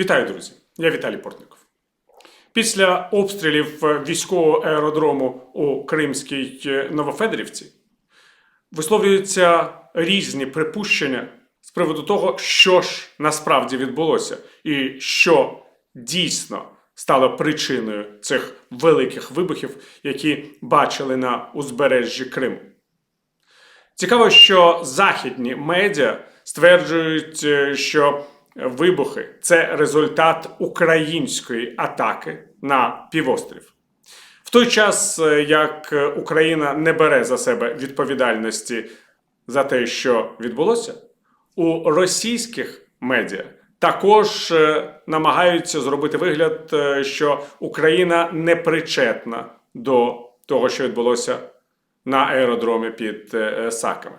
Вітаю, друзі! Я Віталій Портников. Після обстрілів військового аеродрому у Кримській Новофедерівці висловлюються різні припущення з приводу того, що ж насправді відбулося, і що дійсно стало причиною цих великих вибухів, які бачили на узбережжі Криму. Цікаво, що західні медіа стверджують, е, що вибухи це результат української атаки на півострів. В той час, е, як Україна не бере за себе відповідальності за те, що відбулося, у російських медіа також е, намагаються зробити вигляд, е, що Україна не причетна до того, що відбулося на аеродромі під Саками.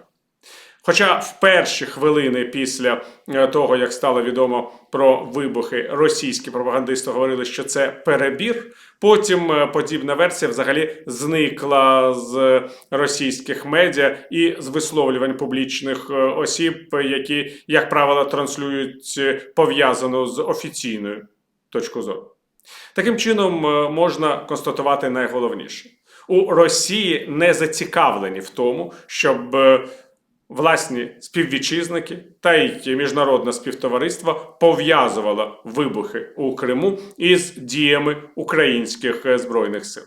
Хоча в перші хвилини після е, того, як стало відомо про вибухи, російські пропагандисти говорили, що це перебір. Потім е, подібна версія взагалі зникла з російських медіа і з висловлювань публічних е, осіб, які, як правило, транслюють пов'язану з офіційною точкою зору. Таким чином можна констатувати найголовніше: у Росії не зацікавлені в тому, щоб власні співвітчизники та й міжнародне співтовариство пов'язувало вибухи у Криму із діями українських е, збройних сил.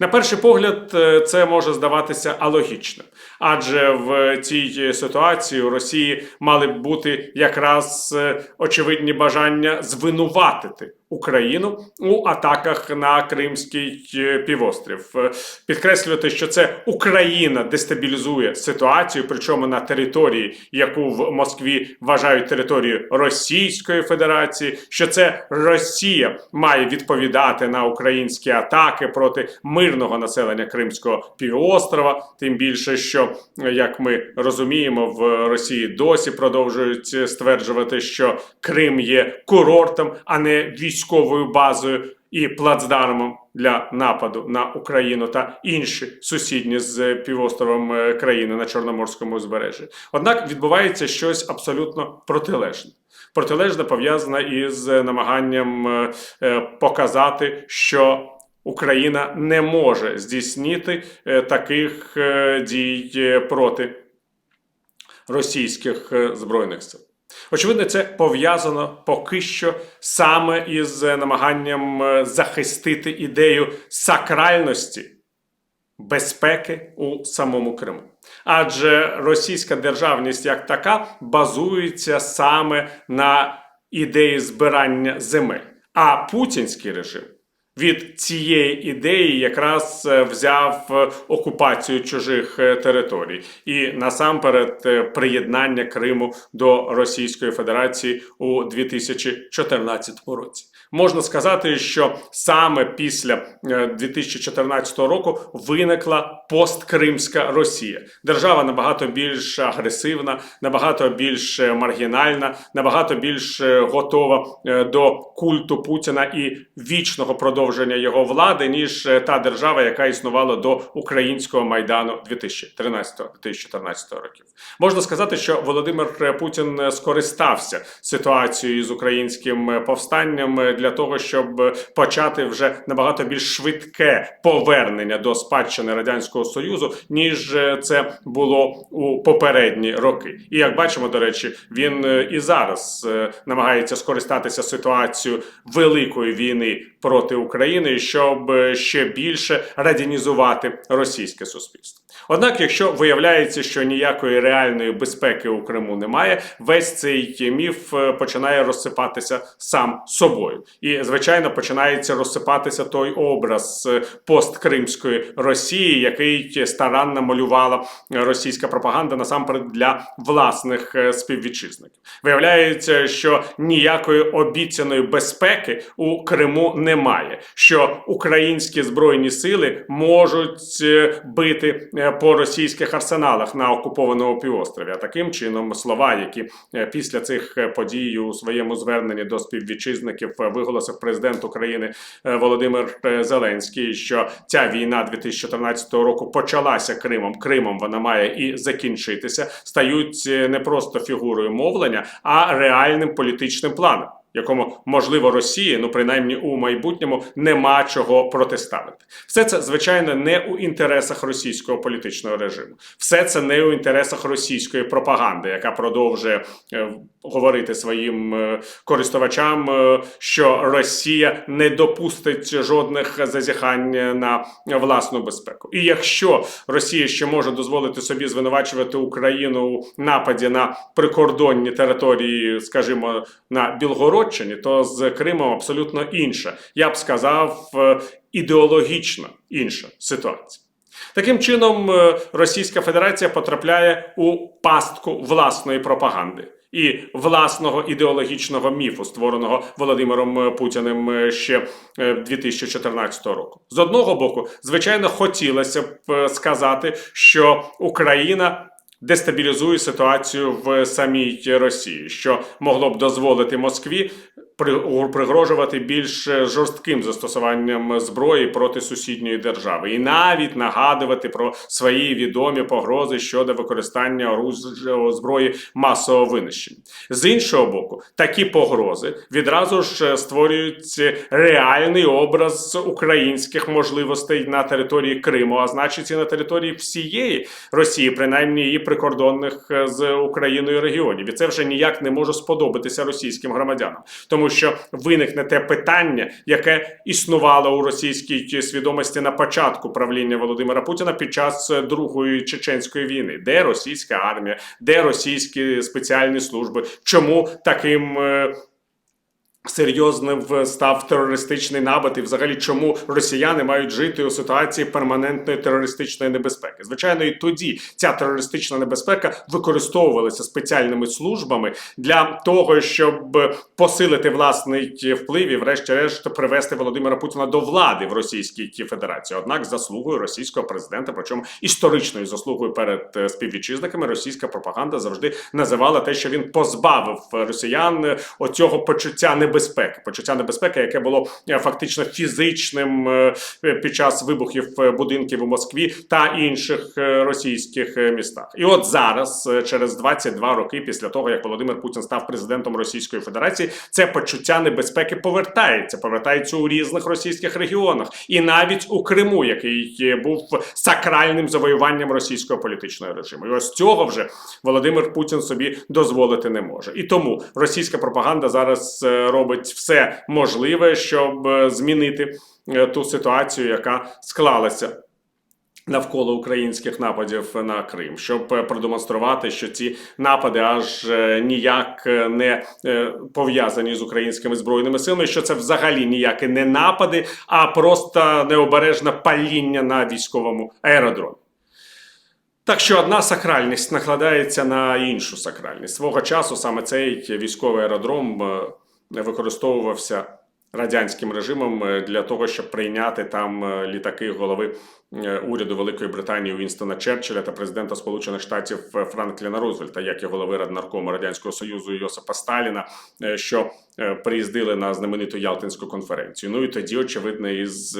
На перший погляд, е, це може здаватися алогічним, адже в цій ситуації у Росії мали б бути якраз е, очевидні бажання звинуватити Україну у атаках на Кримський е, півострів, Е, підкреслювати, що це Україна дестабілізує ситуацію, причому на території, яку в Москві вважають територією Російської Федерації, що це Росія має відповідати на українські атаки проти мирного населення Кримського півострова. Тим більше, що е, як ми розуміємо, в Росії досі продовжують стверджувати, що Крим є курортом, а не військовою базою і плацдармом для нападу на Україну та інші сусідні з півостровом е, країни на Чорноморському узбережжі. Однак відбувається щось абсолютно протилежне. Протилежне пов'язане із намаганням е, е, показати, що Україна не може здійснити таких дій проти російських збройних сил. Очевидно, це пов'язано поки що саме із е, намаганням е, захистити ідею сакральності безпеки у самому Криму. Адже російська державність як така базується саме на ідеї збирання земель. А путінський режим від цієї ідеї якраз е, взяв е, окупацію чужих е, територій і насамперед приєднання Криму до Російської Федерації у 2014 році. Можна сказати, що саме після е, 2014 року виникла посткримська Росія. Держава набагато більш агресивна, набагато більш е, маргінальна, набагато більш е, готова е, до культу Путіна і вічного продовження його влади, ніж е, та держава, яка існувала до українського майдану 2013-2014 років. Можна сказати, що Володимир Путін е, скористався ситуацією з українським е, повстанням е, для того, щоб е, почати вже набагато більш швидке повернення до спадщини радянського союзу, ніж е, це було у попередні роки. І як бачимо, до речі, він е, і зараз намагається скористатися ситуацією великої війни проти України, щоб ще більше радянізувати російське суспільство. Однак, якщо виявляється, що ніякої реальної безпеки у Криму немає, весь цей міф починає розсипатися сам собою. І, звичайно, починається розсипатися той образ е, посткримської Росії, який старанно малювала е, російська пропаганда насамперед для власних е, співвітчизників. Виявляється, що ніякої обіцяної безпеки у Криму немає. Що українські збройні сили можуть е, бити е, по російських арсеналах на окупованому півострові. А таким чином слова, які е, після цих е, подій у своєму зверненні до співвітчизників е, виголосив президент України е, Володимир е, Зеленський, що ця війна 2014 року почалася Кримом. Кримом вона має і закінчитися, стають е, не просто фігурою мовлення, а реальним політичним планом. Якому можливо Росії, ну принаймні у майбутньому, нема чого протиставити. Все це звичайно не у інтересах російського політичного режиму. Все це не у інтересах російської пропаганди, яка продовжує е, говорити своїм е, користувачам, е, що Росія не допустить жодних зазіхань на власну безпеку. І якщо Росія ще може дозволити собі звинувачувати Україну у нападі на прикордонні території, скажімо, на Білгородщині, то з Кримом абсолютно інша. Я б сказав, е, ідеологічно інша ситуація. Таким чином, е, Російська Федерація потрапляє у пастку власної пропаганди і власного ідеологічного міфу, створеного Володимиром Путіним е, ще е, 2014 року. З одного боку, звичайно, хотілося б е, сказати, що Україна. Дестабілізує ситуацію в самій Росії, що могло б дозволити Москві пригрожувати більш жорстким застосуванням зброї проти сусідньої держави, і навіть нагадувати про свої відомі погрози щодо використання зброї масового винищення. З іншого боку, такі погрози відразу ж створюють реальний образ українських можливостей на території Криму, а значить і на території всієї Росії, принаймні її прикордонних е, з Україною регіонів. І це вже ніяк не може сподобатися російським громадянам, тому що виникне те питання, яке існувало у російській свідомості на початку правління Володимира Путіна під час е, Другої чеченської війни, де російська армія, де російські спеціальні служби, чому таким. Серйозним став терористичний напад, і взагалі чому росіяни мають жити у ситуації перманентної терористичної небезпеки? Звичайно, і тоді ця терористична небезпека використовувалася спеціальними службами для того, щоб посилити власний вплив і, врешті-решт, привести Володимира Путіна до влади в Російській Федерації. Однак, заслугою російського президента, причому історичною заслугою перед е, співвітчизниками, російська пропаганда завжди називала те, що він позбавив росіян е, оцього почуття небезпеки, почуття небезпеки, яке було е, фактично фізичним е, під час вибухів е, будинків у Москві та інших російських містах. І от зараз, через 22 роки після того, як Володимир Путін став президентом Російської Федерації, це почуття небезпеки повертається, повертається у різних російських регіонах, і навіть у Криму, який був сакральним завоюванням російського політичного режиму. І ось цього вже Володимир Путін собі дозволити не може. І тому російська пропаганда зараз е, робить все можливе, щоб е, змінити е, ту ситуацію, яка склалася. Навколо українських нападів на Крим, щоб е, продемонструвати, що ці напади аж ніяк не пов'язані з українськими збройними силами, що це взагалі ніякі не напади, а просто необережне паління на військовому аеродромі. Так що одна сакральність накладається на іншу сакральність. Свого часу саме цей військовий аеродром використовувався радянським режимом е, для того, щоб прийняти там е, літаки голови е, уряду Великої Британії Вінстона Черчилля та президента Сполучених Штатів Франкліна Рузвельта, як і голови Раднаркому Радянського Союзу Йосипа Сталіна, що приїздили на знамениту Ялтинську конференцію. Ну і тоді, очевидно, із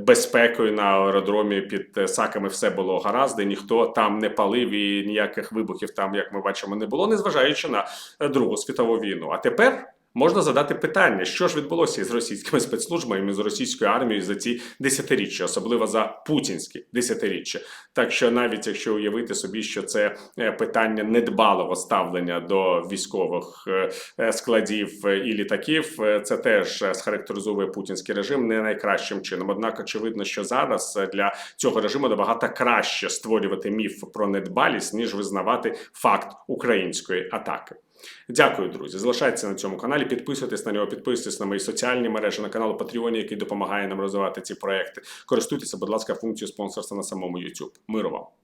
безпекою на аеродромі під Саками все було гаразд, і ніхто там не палив і ніяких вибухів там, як ми бачимо, не було, незважаючи на Другу світову війну. А тепер. Можна задати питання, що ж відбулося із російськими спецслужбами, з російською армією за ці десятиріччя, особливо за путінські десятиріччя. Так що навіть якщо уявити собі, що це е, питання недбалого ставлення до військових е, е, складів і літаків, це теж схарактеризує путінський режим не найкращим чином. Однак, очевидно, що зараз для цього режиму набагато краще створювати міф про недбалість, ніж визнавати факт української атаки. Дякую, друзі. Залишайтеся на цьому каналі, підписуйтесь на нього, підписуйтесь на мої соціальні мережі, на канал Patreon, який допомагає нам розвивати ці проекти. Користуйтеся, будь ласка, функцією спонсорства на самому YouTube. Миру вам!